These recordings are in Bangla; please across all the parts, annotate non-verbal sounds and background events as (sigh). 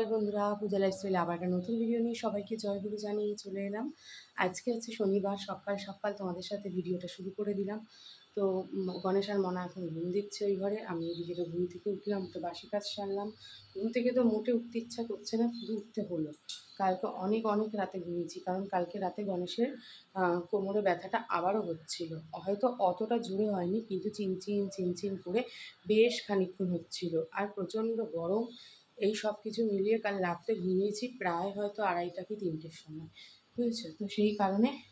সকাল বন্ধুরা, পূজা লাইফস্টাইলে আবার একটা নতুন ভিডিও নিয়ে সবাইকে জয়গুরু জানিয়ে চলে এলাম। আজকে হচ্ছে শনিবার, সকাল সকাল তোমাদের সাথে ভিডিওটা শুরু করে দিলাম। তো গণেশ আর মনা এখন ঘুম দিচ্ছে ওই ঘরে। আমি এদিকে তো ঘুম থেকে উঠলাম, তো বাসি কাজ সারলাম। ঘুম থেকে তো মোটে উঠতে ইচ্ছা করছে না, শুধু উঠতে হলো। কালকে অনেক অনেক রাতে ঘুমিয়েছি, কারণ কালকে রাতে গণেশের কোমরে ব্যথাটা আবারও হচ্ছিল। হয়তো অতটা জোরে হয়নি, কিন্তু চিনচিন চিনচিন করে বেশ খানিকক্ষণ হচ্ছিল। আর প্রচণ্ড গরম এই সব কিছু মিলিয়ে কাল রাত্রে ঘুমিয়েছি প্রায় হয়তো আড়াইটা কি তিনটের সময়, বুঝেছ? তো সেই কারণে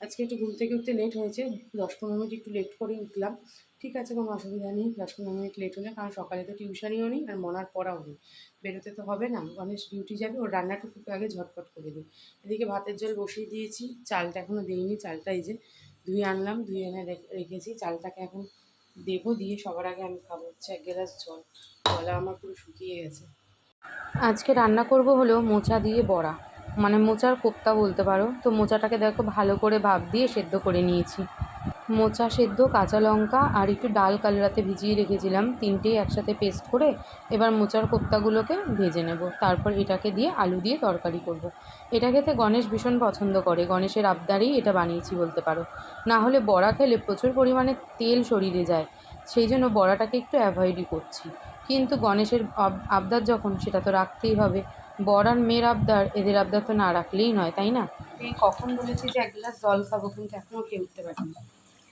আজকে একটু ঘুম থেকে উঠতে লেট হয়েছে, দশ পনেরো মিনিট একটু লেট করে উঠলাম। ঠিক আছে, কোনো অসুবিধা নেই, দশ পনেরো মিনিট লেট হলে, কারণ সকালে তো টিউশনিও নেই আর মনার পড়াও নেই। বেরোতে তো হবে না, গণেশ ডিউটি যাবে, ওর রান্নাটুকু আগে ঝটপট করে দিই। এদিকে ভাতের জল বসিয়ে দিয়েছি, চালটা এখনও দিইনি, চালটা এই যে ধুয়ে আনলাম, ধুয়ে এনে রেখে- রেখেছি, চালটাকে এখন দেবো, দিয়ে সবার আগে আমি খাব হচ্ছে এক গ্লাস জল গলা আমার পুরো শুকিয়ে গেছে। আজকে রান্না করব হলো মোচা দিয়ে বড়া। মানে মোচার কোপ্তা বলতে পারো। তো মোচাটাকে দেখো ভালো করে ভাপ দিয়ে সেদ্ধ করে নিয়েছি। মোচা সেদ্ধ, কাঁচা লঙ্কা আর একটু ডাল কাল রাতে ভিজিয়ে রেখেছিলাম। তিনটেই একসাথে পেস্ট করে এবার মোচার কোপ্তাগুলোকে ভেজে নেব। তারপর এটাকে দিয়ে আলু দিয়ে তরকারি করব। এটা খেতে গণেশ ভীষণ পছন্দ করে। গণেশের আবদারেই এটা বানিয়েছি বলতে পারো। না হলে বড়া খেলে প্রচুর পরিমাণে তেল শরীরে যায়। সেই জন্য বড়াটাকে একটু অ্যাভয়েডই করছি। কিন্তু গণেশের আব- আবদার যখন সেটা তো রাখতেই হবে। বর আর মেয়ের আবদার এদের আবদার তো না রাখলেই নয় তাই না? এই কখন বলেছি যে এক গ্লাস জল খাব কিন্তু এখনও খেয়ে উঠতে পারিনি।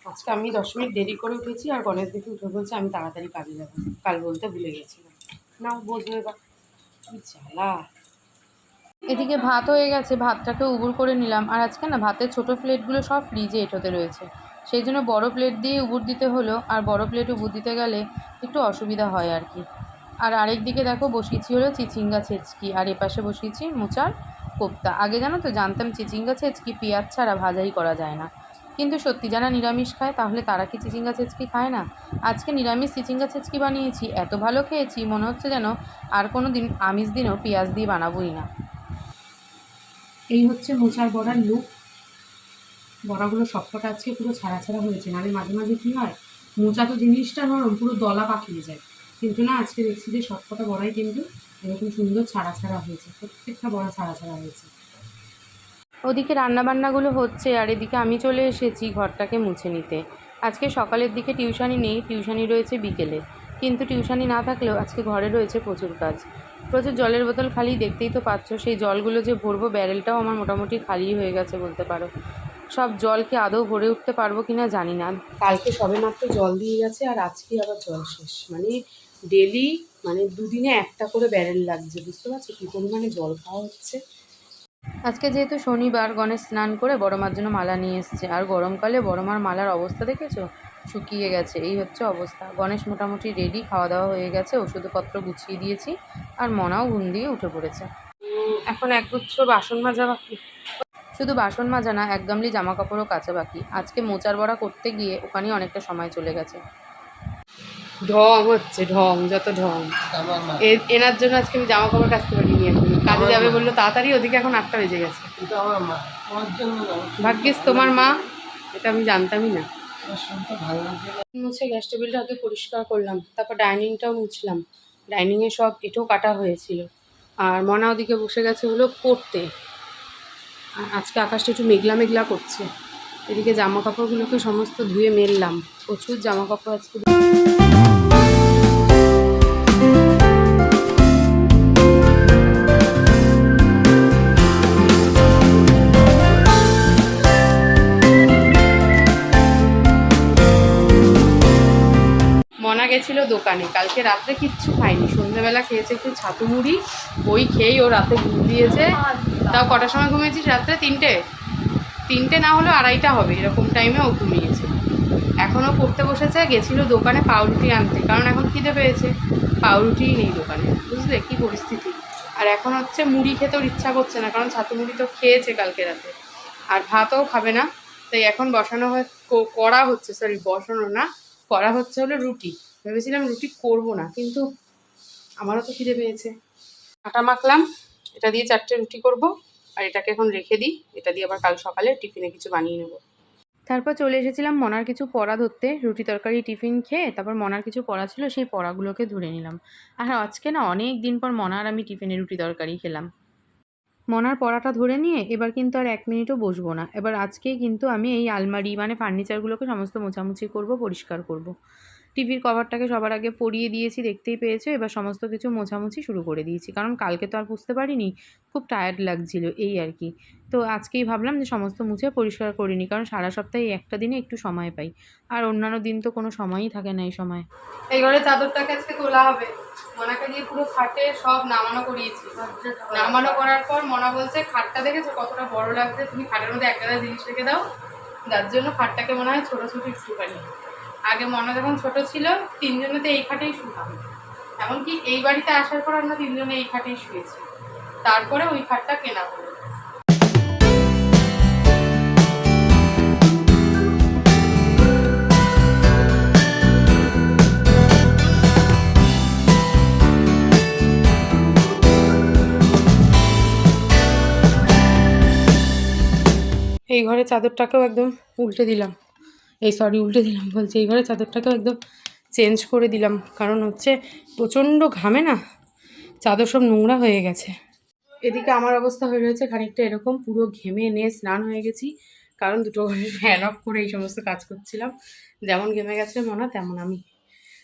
আজকে আমি দশ মিনিট দেরি করে উঠেছি আর গণেশ দেখে উঠে বলছে আমি তাড়াতাড়ি কাজে যাব। কাল বলতে ভুলে গেছিলাম। নাও বোঝো এবার। জ্বালা। এদিকে ভাত হয়ে গেছে ভাতটাকে উবুর করে নিলাম। আর আজকে না ভাতের ছোটো প্লেটগুলো সব ফ্রিজে এঁটোতে রয়েছে। সেই জন্য বড় প্লেট দিয়ে উবুর দিতে হলো, আর বড় প্লেট উবুর দিতে গেলে একটু অসুবিধা হয় আর কি। আর আরেক দিকে দেখো বসিয়েছি হলো চিচিঙ্গা ছেচকি, আর এপাশে বসিয়েছি মোচার কোপ্তা। আগে জানো তো জানতাম চিচিঙ্গা ছেচকি পেঁয়াজ ছাড়া ভাজাই করা যায় না। কিন্তু সত্যি যারা নিরামিষ খায়, তাহলে তারা কি চিচিঙ্গা ছেচকি খায় না? আজকে নিরামিষ চিচিঙ্গা ছেচকি বানিয়েছি, এত ভালো খেয়েছি, মনে হচ্ছে যেন আর কোনো দিন আমিষ দিনও পেঁয়াজ দিয়ে বানাবোই না। এই হচ্ছে মোচার বড়ার লুক বড়াগুলো সবকটা আজকে পুরো ছাড়া ছাড়া হয়েছে। নাহলে মাঝে মাঝে কী হয়, মোচা তো জিনিসটা নরম, পুরো দলা পাকিয়ে যায়। কিন্তু না, আজকে দেখছি যে সবকটা বড়াই কিন্তু এরকম সুন্দর ছাড়া ছাড়া হয়েছে। প্রত্যেকটা বড়া ছাড়া ছাড়া হয়েছে। ওদিকে রান্নাবান্নাগুলো হচ্ছে, আর এদিকে আমি চলে এসেছি ঘরটাকে মুছে নিতে। আজকে সকালের দিকে টিউশানি নেই টিউশানি রয়েছে বিকেলে। কিন্তু টিউশানি না থাকলেও আজকে ঘরে রয়েছে প্রচুর কাজ। প্রচুর জলের বোতল খালি, দেখতেই তো পাচ্ছ সেই জলগুলো যে ভরবো, ব্যারেলটাও আমার মোটামুটি খালি হয়ে গেছে বলতে পারো। সব জল কি আদৌ ভরে উঠতে পারব কি না জানি না। কালকে সবে মাত্র জল দিয়ে গেছে আর আজকে আবার জল শেষ। মানে ডেলি মানে দুদিনে একটা করে ব্যারেল লাগছে বুঝতে পারছ? কী পরিমাণে জল খাওয়া হচ্ছে। আজকে যেহেতু শনিবার গণেশ স্নান করে বড় মার জন্য মালা নিয়ে এসছে। আর গরমকালে বড় মার মালার অবস্থা দেখেছ? শুকিয়ে গেছে এই হচ্ছে অবস্থা। গণেশ মোটামুটি রেডি খাওয়া দাওয়া হয়ে গেছে ওষুধপত্র গুছিয়ে দিয়েছি আর মনাও ঘুম দিয়ে উঠে পড়েছে। এখন একগুচ্ছ বাসন মাজা বাকি। শুধু বাসন মাজা না এক গামলি জামা কাপড়ও কাচা বাকি। আজকে মোচার বড়া করতে গিয়ে ওখানে অনেকটা সময় চলে গেছে। ঢং হচ্ছে ঢং যত ঢং। এ- এনার জন্য আজকে আমি জামা কাপড় কাচতে পারিনি এখন। কাজে যাবে বলল তাড়াতাড়ি ওদিকে এখন আটটা বেজে গেছে। ভাগ্যিস তোমার মা এটা আমি জানতামই না। আমার শুনতে ভালো লাগছে না। মুছে গ্যাস টেবিলটা আগে পরিষ্কার করলাম তারপর ডাইনিংটাও মুছলাম। ডাইনিংয়ে সব এঁটো কাটা হয়েছিল। আর মনা ওদিকে বসে গেছে হলো পড়তে আজকে আকাশটা একটু মেঘলা মেঘলা করছে। এদিকে জামা কাপড়গুলোকে সমস্ত ধুয়ে মেললাম। প্রচুর জামা কাপড় আজকে মনা গেছিল দোকানে। কালকে রাত্রে কিচ্ছু খায়নি। সন্ধ্যেবেলা খেয়েছে একটু ছাতু মুড়ি ওই খেয়েই ও রাতে ঘুম দিয়েছে। তাও কটার সময় ঘুমিয়েছিস? রাত্রে তিনটে? তিনটে না হলেও আড়াইটা হবে, এরকম টাইমে ও ঘুমিয়েছে। এখনও পড়তে বসেছে, গেছিল দোকানে পাউরুটি আনতে। কারণ এখন খিদে পেয়েছে, পাউরুটিই নেই দোকানে। বুঝলে কী পরিস্থিতি? আর এখন হচ্ছে মুড়ি খেতেও ইচ্ছা করছে না, কারণ ছাতু মুড়ি তো খেয়েছে কালকে রাতে। আর ভাতও খাবে না, তাই এখন বসানো হয় করা হচ্ছে সরি বসানো না, করা হচ্ছে হলো রুটি। ভেবেছিলাম রুটি করব না, কিন্তু আমারও তো খিদে পেয়েছে। আটা মাখলাম এটা দিয়ে চারটে রুটি করব, আর এটাকে এখন রেখে দিই। এটা দিয়ে আবার কাল সকালে টিফিনে কিছু বানিয়ে নেব। তারপর চলে এসেছিলাম মনার কিছু পড়া ধরতে। রুটি তরকারি, টিফিন খেয়ে তারপর মনার কিছু পড়া ছিল, সেই পড়াগুলোকে ধরে নিলাম। আর আজকে না অনেক দিন পর মনার আমি টিফিনে রুটি তরকারি খেলাম। মনার পড়াটা ধরে নিয়ে এবার কিন্তু আর এক মিনিটও বসবো না। এবার আজকেই কিন্তু আমি এই আলমারি মানে ফার্নিচারগুলোকে সমস্ত মোছামুছি করব, পরিষ্কার করব। টিভির কভারটাকে সবার আগে পরিয়ে দিয়েছি, দেখতেই পেয়েছ। এবার সমস্ত কিছু মোছামুছি শুরু করে দিয়েছি। কারণ কালকে তো আর বুঝতে পারিনি, খুব টায়ার্ড লাগছিল এই আর কি। তো আজকেই ভাবলাম যে সমস্ত মুছে পরিষ্কার করিনি কারণ সারা সপ্তাহে একটা দিনে একটু সময় পাই। আর অন্যান্য দিন তো কোনো সময়ই থাকে না এই সময়। এই ঘরে চাদরটাকে আজকে তোলা হবে। মনাকে দিয়ে পুরো খাটে সব নামানো করিয়েছি। নামানো করার পর মনা বলছে, খাটটা দেখেছ? কতটা বড় লাগছে। তুমি খাটের মধ্যে একটা জিনিস রেখে দাও। যার জন্য খাটটাকে মনে হয় ছোটো ছোটো একটুখানি। আগে মনা যখন ছোট ছিল, তিনজনেতে এই খাটেই শুতাম। এমনকি এই বাড়িতে আসার পর আমরা তিনজনে এই খাটেই শুয়েছি। তারপরে ওই খাটটা কেনা হলো। এই ঘরে চাদরটাকেও একদম উল্টে দিলাম। এই সরি উল্টে দিলাম, বলছি এই ঘরে চাদরটাকেও একদম চেঞ্জ করে দিলাম। কারণ হচ্ছে প্রচণ্ড ঘামে না, চাদর সব নোংরা হয়ে গেছে। এদিকে আমার অবস্থা হয়ে রয়েছে খানিকটা এরকম, পুরো ঘেমে নিয়ে স্নান হয়ে গেছি। কারণ দুটো ঘরে ফ্যান অফ করে এই সমস্ত কাজ করছিলাম। যেমন ঘেমে গেছে মনা, তেমন আমি।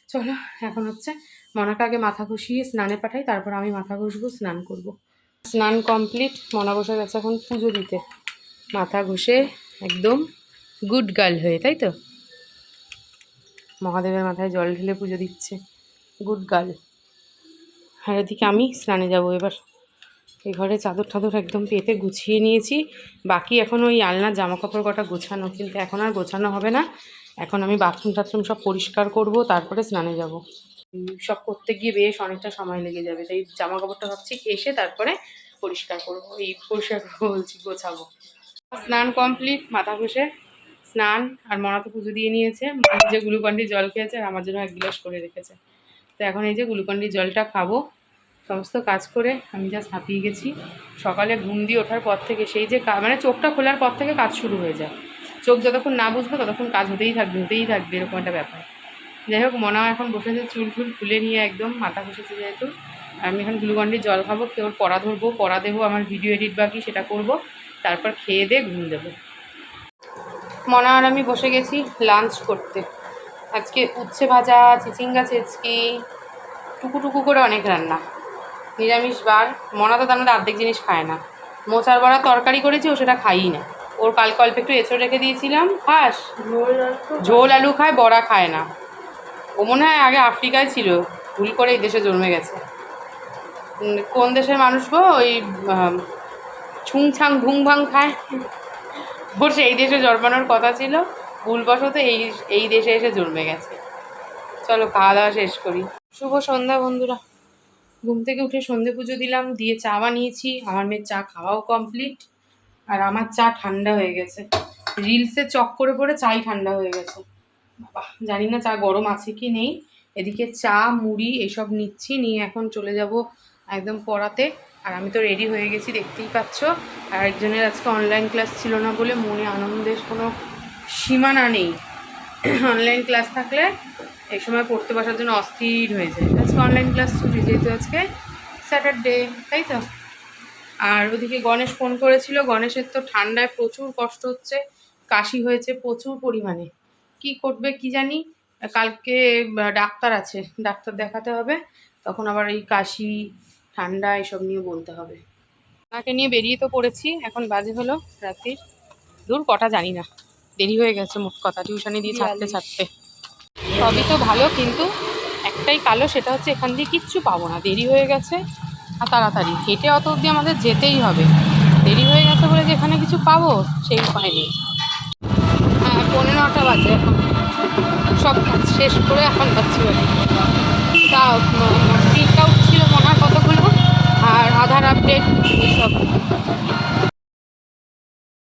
চলো, এখন হচ্ছে মনাকে আগে মাথা ঘষিয়ে স্নানে পাঠাই, তারপর আমি মাথা ঘষবো, স্নান করব। স্নান কমপ্লিট মনা বসে গেছে এখন পুজো দিতে। মাথা ঘষে একদম গুড গার্ল হয়ে, তাই তো? মহাদেবের মাথায় জল ঢেলে পুজো দিচ্ছে। Good girl. আর এদিকে আমি স্নানে যাব এবার। এই ঘরে চাদর টাদর একদম পেতে গুছিয়ে নিয়েছি। বাকি এখন ওই আলনার জামা কাপড় কটা গোছানো, কিন্তু এখন আর গোছানো হবে না। এখন আমি বাথরুম টাথরুম সব পরিষ্কার করব, তারপরে স্নানে যাব। সব করতে গিয়ে বেশ অনেকটা সময় লেগে যাবে, তাই জামা কাপড়টা ভাবছি এসে তারপরে পরিষ্কার করব, এই পরিষ্কার বলছি গোছাবো। স্নান কমপ্লিট মাথা ঘষে স্নান আর মনা তো পুজো দিয়ে নিয়েছে। যে গ্লুকন্ডি জল খেয়েছে আর আমার জন্য এক গ্লাস করে রেখেছে। তো এখন এই যে গ্লুকন্ডি জলটা খাব, সমস্ত কাজ করে আমি জাস্ট হাঁপিয়ে গেছি। সকালে ঘুম দিয়ে ওঠার পর থেকে সেই যে মানে চোখটা খোলার পর থেকে কাজ শুরু হয়ে যায়। চোখ যতক্ষণ না বুঝব ততক্ষণ কাজ হতেই থাকবে হতেই থাকবে, এরকম একটা ব্যাপার। যাই হোক, মনা এখন বসেছে চুল টুল খুলে নিয়ে একদম, মাথা ঘষেছে যেহেতু। আমি এখন গ্লুকন্ডি জল খাব, কেউ পড়া ধরবো, পড়া দেবো, আমার ভিডিও এডিট বাকি, সেটা করব। তারপর খেয়ে দিয়ে ঘুম দেবো। মনা আর আমি বসে গেছি লাঞ্চ করতে। আজকে উচ্ছে ভাজা চিচিঙ্গা চেচকি টুকু টুকু করে অনেক রান্না। নিরামিষ বার মনা তো তার মধ্যে অর্ধেক জিনিস খায় না। মোচার বড়া তরকারি করেছি ও সেটা খাইই না। ওর কালকে অল্প একটু এঁচড় রেখে দিয়েছিলাম খাস ঝোল আলু খায় বড়া খায় না। ও মনে হয় আগে আফ্রিকায় ছিল ভুল করে এই দেশে জন্মে গেছে। কোন দেশের মানুষ গো? ওই আম, ছুংছাং ভুং ভাং খায়। ওর সেই দেশে জন্মানোর কথা ছিল। ভুলবশত এই এই দেশে এসে জন্মে গেছে। চলো খাওয়া দাওয়া শেষ করি। শুভ সন্ধ্যা বন্ধুরা। ঘুম থেকে উঠে সন্ধে পুজো দিলাম, দিয়ে চা বানিয়েছি। আমার মেয়ের চা খাওয়াও কমপ্লিট আর আমার চা ঠান্ডা হয়ে গেছে। রিলসে চক করে পড়ে চাই ঠান্ডা হয়ে গেছে। বাবা, জানি না চা গরম আছে কি নেই। এদিকে চা, মুড়ি, এসব নিচ্ছি। নিয়ে এখন চলে যাব একদম পড়াতে। আর আমি তো রেডি হয়ে গেছি, দেখতেই পাচ্ছ। আর একজনের আজকে অনলাইন ক্লাস ছিল না বলে মনে আনন্দের কোনো সীমানা নেই। (clears throat) অনলাইন ক্লাস থাকলে এই সময় পড়তে বসার জন্য অস্থির হয়ে যায়। আজকে অনলাইন ক্লাস ছুটি যেহেতু আজকে স্যাটারডে তাই তো? আর ওদিকে গণেশ ফোন করেছিল, গণেশের তো ঠান্ডায় প্রচুর কষ্ট হচ্ছে, কাশি হয়েছে প্রচুর পরিমাণে। কি করবে কি জানি? কালকে ডাক্তার আছে, ডাক্তার দেখাতে হবে। তখন আবার এই কাশি ঠান্ডা এসব নিয়ে বলতে হবে। ওনাকে নিয়ে বেরিয়ে তো পড়েছি এখন বাজে হলো রাত্রির। দূর কটা জানি না দেরি হয়ে গেছে মোট কথা টিউশনি দিয়ে ছাড়তে ছাড়তে। সবই তো ভালো কিন্তু একটাই কালো সেটা হচ্ছে এখান দিয়ে কিচ্ছু পাবো না দেরি হয়ে গেছে আর তাড়াতাড়ি। হেঁটে অত অবধি আমাদের যেতেই হবে। দেরি হয়ে গেছে বলে যে এখানে কিছু পাবো সেই উপায় নেই। হ্যাঁ পনেরো নটা বাজে এখন। সব কাজ শেষ করে এখন যাচ্ছি তা প্রিন্ট আউট ছিল মনে হয় কতগুলো আর আধার আপডেট এইসব